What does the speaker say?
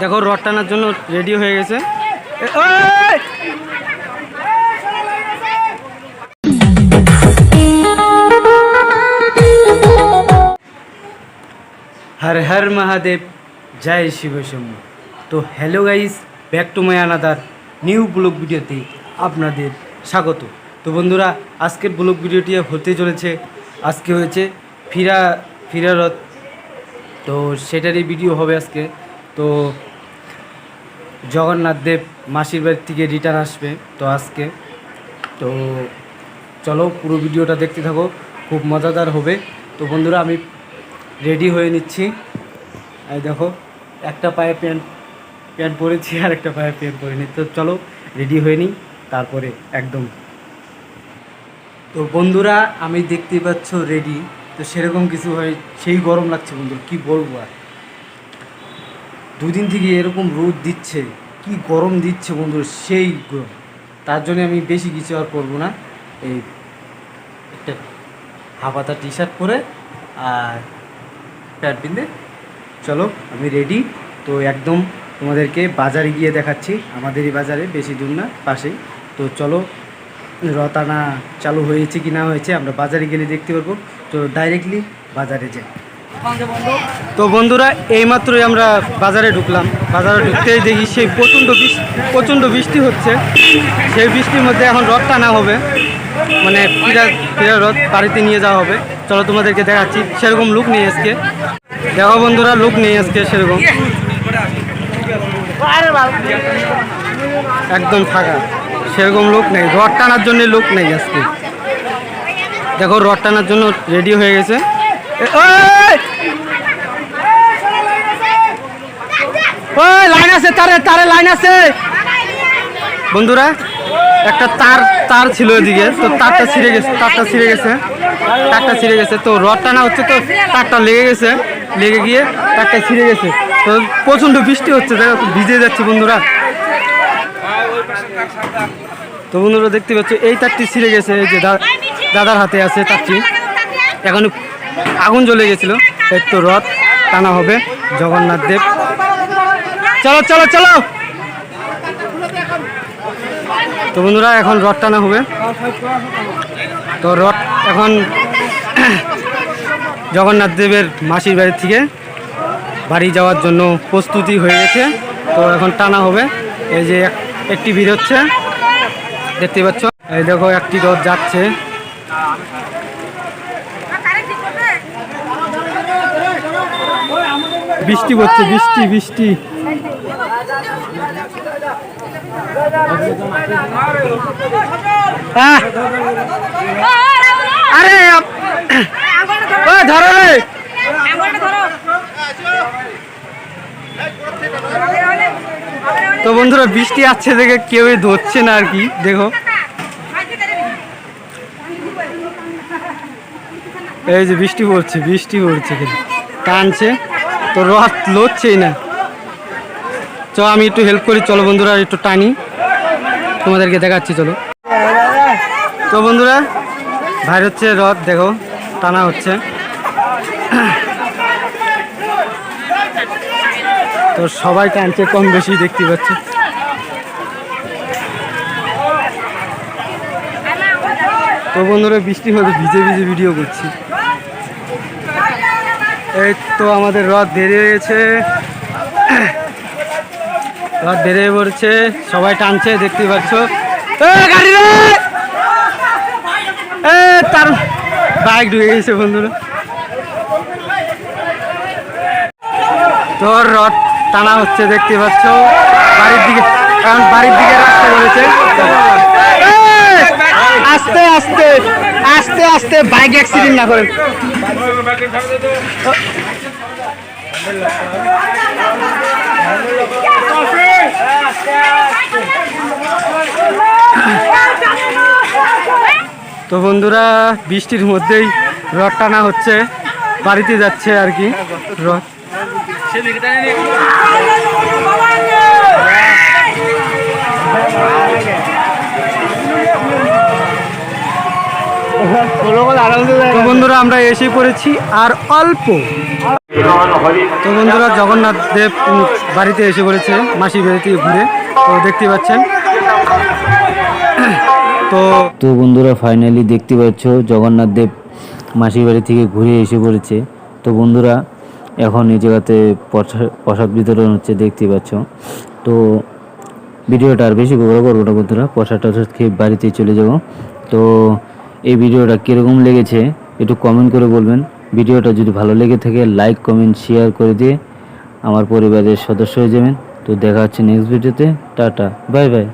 দেখো রড টানার জন্য রেডি হয়ে গেছে। হর হর মহাদেব, জয় শিব শম্ভু। তো hello guys back to my another new vlog ভিডিওতে আপনাদের স্বাগত। তো বন্ধুরা, আজকের ব্লগ ভিডিওটি হতে চলেছে। আজকে হয়েছে ফিরা ফিরারত তো সেটারই ভিডিও হবে আজকে। তো জগন্নাথ দেব মাসির বাড়ির থেকে রিটার্ন আসবে তো আজকে। তো চলো পুরো ভিডিওটা দেখতে থাকো, খুব মজাদার হবে। তো বন্ধুরা, আমি রেডি হয়ে নিচ্ছি। এই দেখো, একটা পায়ে প্যান্ট প্যান্ট পরেছি আর একটা পায়ে প্যান্ট পরিনি। তো চলো রেডি হয়ে নিই, তারপরে একদম। তো বন্ধুরা, আমি দেখতেই পাচ্ছ রেডি তো সেরকম কিছু হয়, সেই গরম লাগছে বন্ধু কি বলব আর। দুদিন থেকে এরকম রোদ দিচ্ছে, কি গরম দিচ্ছে বন্ধু সেই গরম। তার জন্য আমি বেশি কিছু আর করব না। এই একটা হাফাতা টি শার্ট পরে আর প্যান্ট পিনতে। চলো, আমি রেডি তো একদম তোমাদেরকে বাজারে গিয়ে দেখাচ্ছি। আমাদেরই বাজারে, বেশি দূর না, পাশেই। তো চলো, রতানা চালু হয়েছে কি না হয়েছে, আমরা বাজারে গেলে দেখতে পারব। তো ডাইরেক্টলি বাজারে যাই। তো বন্ধুরা, এইমাত্রই আমরা বাজারে ঢুকলাম। বাজারে ঢুকতেই দেখি সেই প্রচণ্ড প্রচণ্ড বৃষ্টি হচ্ছে। সেই বৃষ্টির মধ্যে এখন রথ টানা হবে। মানে ফিরা ফিরা রথ বাড়িতে নিয়ে যাওয়া হবে। চলো তোমাদেরকে দেখাচ্ছি সেরকম লুক নেই আজকে। দেখো বন্ধুরা লুক নেই আজকে সেরকম। একদম ফাঁকা। সেরকম লোক নেই। রড টানার জন্য লোক নেই আজকে। দেখো রড টানার জন্য রেডি হয়ে গেছে। ওই! লাইন আছে, তারে তারে লাইন আছে। বন্ধুরা, একটা তার তার ছিল এদিকে, তো তারটা ছিঁড়ে গেছে, তারটা ছিঁড়ে গেছে, তারটা ছিঁড়ে গেছে। তো রড টানা হচ্ছে তো, তারটা লেগে গেছে, লেগে গিয়ে তারটা ছিঁড়ে গেছে। তো প্রচণ্ড বৃষ্টি হচ্ছে, দেখো, ভিজে যাচ্ছে বন্ধুরা। তো বন্ধুরা, দেখতে পাচ্ছ, এই তারটি ছিঁড়ে গেছে, এই যে দাদার হাতে আছে তারটি। এখন আগুন জ্বলে গেছিল তো রথ টানা হবে, জগন্নাথ দেব। চলো চলো চলো! তো বন্ধুরা, এখন রথ টানা হবে। তো রথ এখন জগন্নাথ দেবের মাসির বাড়ির থেকে বাড়ি যাওয়ার জন্য প্রস্তুতি হয়ে গেছে। তো এখন টানা হবে। এই যে একটি ভিড় হচ্ছে। দেখতে পাচ্ছ? এই দেখো, একটি রথ যাচ্ছে। বৃষ্টি পড়ছে বৃষ্টি বৃষ্টি! আরে ধরো রে। তো বন্ধুরা, বৃষ্টি আসছে দেখে কেউই ধরছে না আর কি, দেখো। এই যে বৃষ্টি পড়ছে বৃষ্টি পড়ছে টানছে। তো রথ লড়ছেই না। চ আমি একটু হেল্প করি। চলো বন্ধুরা, একটু টানি। তোমাদেরকে দেখাচ্ছি, চলো। তো বন্ধুরা, বাইরে হচ্ছে রথ, দেখো, টানা হচ্ছে। তো সবাই টানছে কম বেশি দেখতে পাচ্ছি। তো বন্ধুরা, বৃষ্টি হলে ভিজে ভিজে ভিডিও করছি। এই তো আমাদের রথ দেরি হয়েছে রথ বেড়ে পড়ছে। সবাই টানছে, দেখতে পাচ্ছ। গাড়ি রে! তার বাইক ঢুকে গেছে বন্ধুরা। তোর রথ টানা হচ্ছে, দেখতে পাচ্ছ। বাড়ির দিকে, কারণ বাড়ির দিকে রাস্তা বলেছে এ, আস্তে আস্তে আস্তে বাইক অ্যাক্সিডেন্ট না করে। তো বন্ধুরা বৃষ্টির মধ্যেই রথ টানা হচ্ছে। বাড়িতে যাচ্ছে আর কি রথ। তো বন্ধুরা, আমরা এসে পড়েছি আর অল্প। তো বন্ধুরা, জগন্নাথ দেব বাড়িতে এসে পড়েছে, মাসির বাড়ি থেকে ঘুরে। তো দেখতে পাচ্ছেন। তো তো বন্ধুরা ফাইনালি দেখতে পাচ্ছ, জগন্নাথ দেব মাসির বাড়ি থেকে ঘুরে এসে পড়েছে। তো বন্ধুরা, এখন এই জায়গাতে প্রসা- প্রসাদ বিতরণ হচ্ছে, দেখতে পাচ্ছ। তো ভিডিওটা আর বেশি বড় করব না বন্ধুরা প্রসাদ টসাদ খেয়ে বাড়িতে চলে যাব। তো এই ভিডিওটা কীরকম লেগেছে একটু কমেন্ট করে বলবেন। ভিডিওটা যদি ভালো লেগে থাকে লাইক কমেন্ট শেয়ার করে দিয়ে আমার পরিবারের সদস্য হয়ে যাবেন। তো দেখা হচ্ছে নেক্সট ভিডিওতে টাটা বাই বাই